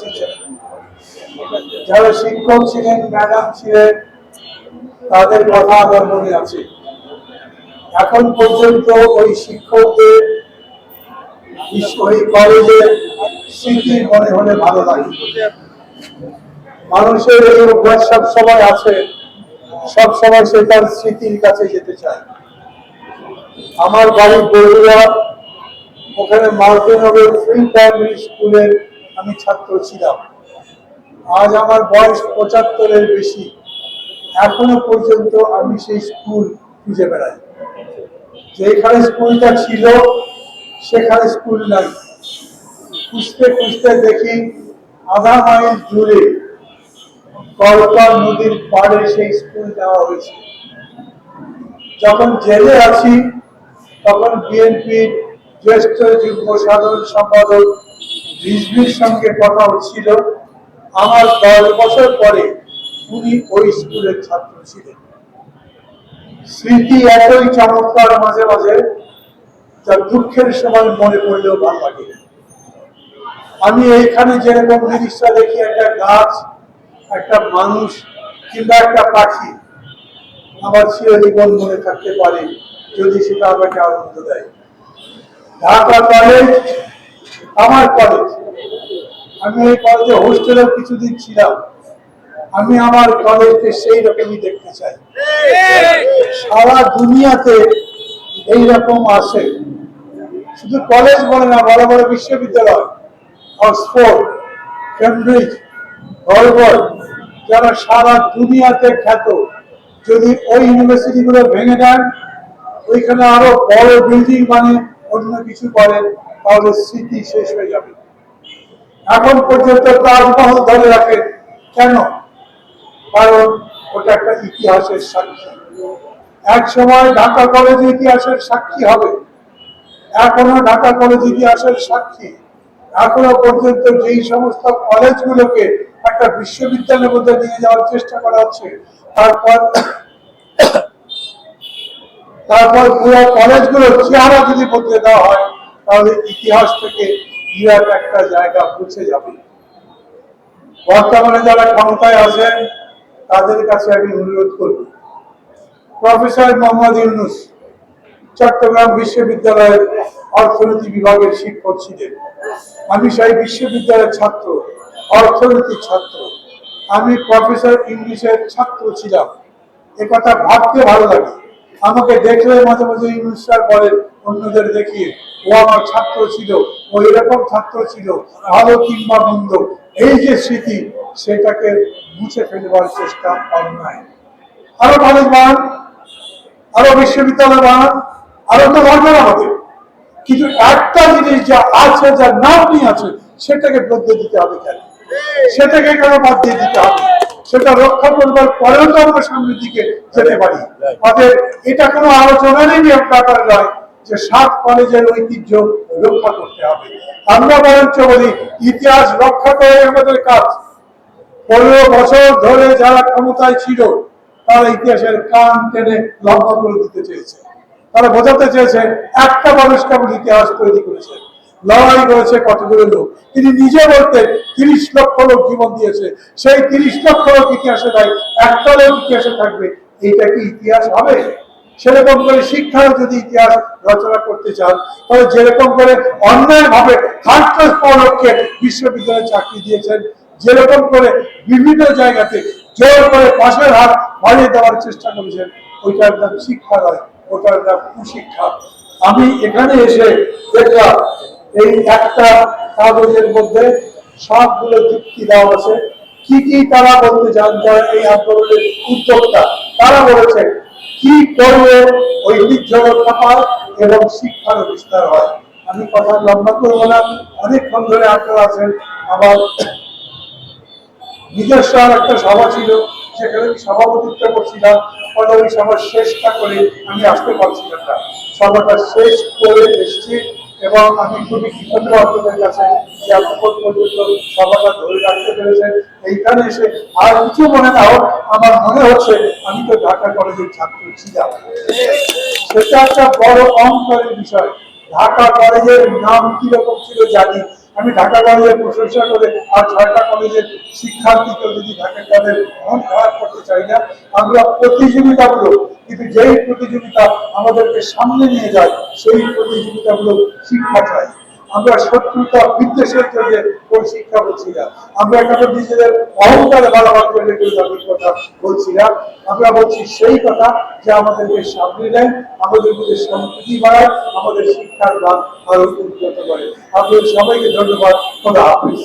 ছিলেন, যারা শিক্ষক ছিলেন, ম্যাডাম ছিলেন, তাদের কথা আমার মনে আছে। এখন পর্যন্ত ওই শিক্ষকদের ওই কলেজের স্মৃতি মনে হলে ভালো লাগে। মানুষের এই অভ্যাস সব সময় আছে, সব সময় সে তার স্মৃতির কাছে যেতে চায়। আমার বাড়ি বগুড়া ওখানে মার্কেনগর ফ্রি প্রাইমারি স্কুলের আমি ছাত্র ছিলাম। আজ আমার বয়স পঁচাত্তরের বেশি। এখনও পর্যন্ত আমি সেই স্কুল খুঁজে বেড়াই। যেখানে স্কুলটা ছিল, সেখানে স্কুল নাই। খুঁজতে খুঁজতে দেখি আধা মাইল দূরে কলকা নদীর পাড়ে সেই স্কুল দেওয়া হয়েছে। যখন জেলে আছি, তখন বিএনপির জ্যেষ্ঠ যুগ্ম সাধারণ সম্পাদক রিজভির সঙ্গে কথা হচ্ছিল। আমার দশ বছর পরে উনি ওই স্কুলের ছাত্র ছিলেন। স্মৃতি এতই চমৎকার মাঝে মাঝে, যা দুঃখের সময় মনে পড়লেও ভালো লাগে। আমি এইখানে যেরকম জিনিসটা দেখি, একটা গাছ একটা মানুষ কিংবা একটা পাখি আমার চিরজীবন মনে থাকতে পারে যদি সেটা আমাকে আনন্দ দেয়। ঢাকা কলেজ আমার কলেজ আমি এই কলেজে হোস্টেলেও কিছুদিন ছিলাম। আমি আমার কলেজকে সেই রকমই দেখতে চাই। সারা দুনিয়াতে এই রকম আসে শুধু কলেজ বলে না, বড় বড় বিশ্ববিদ্যালয় অক্সফোর্ড কেমব্রিজ হার্ভার্ড যারা সারা দুনিয়াতে খ্যাত, যদি ওই ইউনিভার্সিটি গুলো ভেঙে দেন, ওইখানে আরও বড় বিল্ডিং মানে অন্য কিছু করেন, তাহলে স্মৃতি শেষ হয়ে যাবে। এখন পর্যন্ত তাজমহল ধরে রাখেন কেন? কারণ ওটা একটা ইতিহাসের সাক্ষী। এক সময় ঢাকা কলেজ ইতিহাসের সাক্ষী হবে, এখনও ঢাকা কলেজ ইতিহাসের সাক্ষী। এখনও পর্যন্ত যেই সমস্ত কলেজগুলোকে একটা বিশ্ববিদ্যালয়ের মধ্যে নিয়ে যাওয়ার চেষ্টা করা হচ্ছে, তারপর তারপর পুরো কলেজগুলো চেহারা যদি বদলে দেওয়া হয়, তাহলে ইতিহাস থেকে বিরাট একটা জায়গা মুছে যাবে। বর্তমানে যারা ক্ষমতায় আছেন, তাদের কাছে আমি অনুরোধ করব। প্রফেসর মোহাম্মদ ইউনুস, চট্টগ্রাম বিশ্ববিদ্যালয়ের অর্থনীতি বিভাগের শিক্ষক ছিলেন। আমি সেই বিশ্ববিদ্যালয়ের ছাত্র, অর্থনীতির ছাত্র। আমি প্রফেসর ইংলিশের ছাত্র ছিলাম। এ কথা ভাবতে ভালো লাগে। আমাকে দেখলে মাঝে মাঝে ইংলিশ স্যার বলেন, অন্যদের দেখিয়ে, ও আমার ছাত্র ছিল, ও এরকম ছাত্র ছিল, ভালো কিংবা মন্দ। এই যে স্মৃতি, সেটাকে মুছে ফেলবার চেষ্টা অন্যায়। আরও কলেজ বানান আরও বিশ্ববিদ্যালয় বানান আরও তো দরকার আমাদের। কিন্তু একটা জিনিস যা আছে, যা নাম নিয়ে আছে, সেটাকে বদলে দিতে হবে কেন? সেটাকে কেন বাদ দিয়ে দিতে হবে? সেটা রক্ষা করবার পরেও তো আমরা সামনের দিকে যেতে পারি। অতএব এটা কোনো আলোচনারই ব্যাপার নয় যে সাত কলেজের ঐতিহ্য রক্ষা করতে হবে। আমরা বরঞ্চ বলি, ইতিহাস রক্ষা করে আমাদের কাজ। পনেরো বছর ধরে যারা ক্ষমতায় ছিল, তারা ইতিহাসের কান টেনে লম্বা করে দিতে চেয়েছে। তারা বোঝাতে চেয়েছে, একটা মানুষ কেমন ইতিহাস তৈরি করেছে। লড়াই করেছে কতগুলো লোক। তিনি নিজে বলতেন তিরিশ লক্ষ লোক জীবন দিয়েছে। সেই তিরিশ লক্ষ লোক ইতিহাসে নাই, একটা লোক ইতিহাসে থাকবে। এইটা কি ইতিহাস হবে? সেরকম করে শিক্ষার যদি ইতিহাস রচনা করতে চান, তাহলে যেরকম করে অন্যায় ভাবে থার্ড ক্লাস পড়ালোককে বিশ্ববিদ্যালয়ে চাকরি দিয়েছেন, যেরকম করে বিভিন্ন জায়গাতে জোর করে পাশের হাত বাড়িয়ে দেওয়ার চেষ্টা করেছেন, ওইটার নাম শিক্ষা নয় ওটার নাম কুশিক্ষা আমি এখানে এসে দেখলাম, এই একটা কাগজের মধ্যে সবগুলো যুক্তি দেওয়া আছে। কি কি তারা বলতে চান যারা এই আন্দোলনের উদ্যোক্তা? তারা বলেছেন, কি করলে ঐতিহ্য রক্ষা পায় এবং শিক্ষার বিস্তার হয়? আমি কথা লম্বা করব না, অনেকক্ষণ ধরে আপনারা আছেন, আমার নিজস্ব একটা সভা ছিল। সেখানে সভাপতিত্ব করছিলাম ফলে ওই সভা শেষটা করে আমি আসতে পারছিলাম না। সভাটা শেষ করে এসেছি এবং আমি খুবই কৃতজ্ঞ আপনাদের কাছে যে এতক্ষণ পর্যন্ত সভাটা ধরে রাখতে পেরেছেন। এইখানে এসে আর কিছু মনে না হোক, আমার মনে হচ্ছে আমি তো ঢাকা কলেজের ছাত্র ছিলাম। সেটা একটা বড় অঙ্করের বিষয়। ঢাকা কলেজের নাম কীরকম ছিল জানি আমি ঢাকা কলেজের প্রশংসা করে আর ছয়টা কলেজের শিক্ষার্থীকে যদি ঢাকা কলেজের মন খারাপ করতে চাই না। আমরা প্রতিযোগিতাগুলো কিন্তু যেই প্রতিযোগিতা আমাদেরকে সামনে নিয়ে যায়, সেই প্রতিযোগিতাগুলো শিক্ষা চাই। আমরা শত্রুতা, বিদ্বেষের জন্য ওই শিক্ষা বলছি না। আমরা এখানে নিজেদের অহংকারে কোনো কথা বলছি না। আমরা বলছি সেই কথা যে আমাদেরকে সামনে নেয়, আমাদের মধ্যে সম্প্রীতি বাড়ায়, আমাদের শিক্ষার মান আরও উন্নত করে। আপনাদের সবাইকে ধন্যবাদ। খোদা হাফিজ।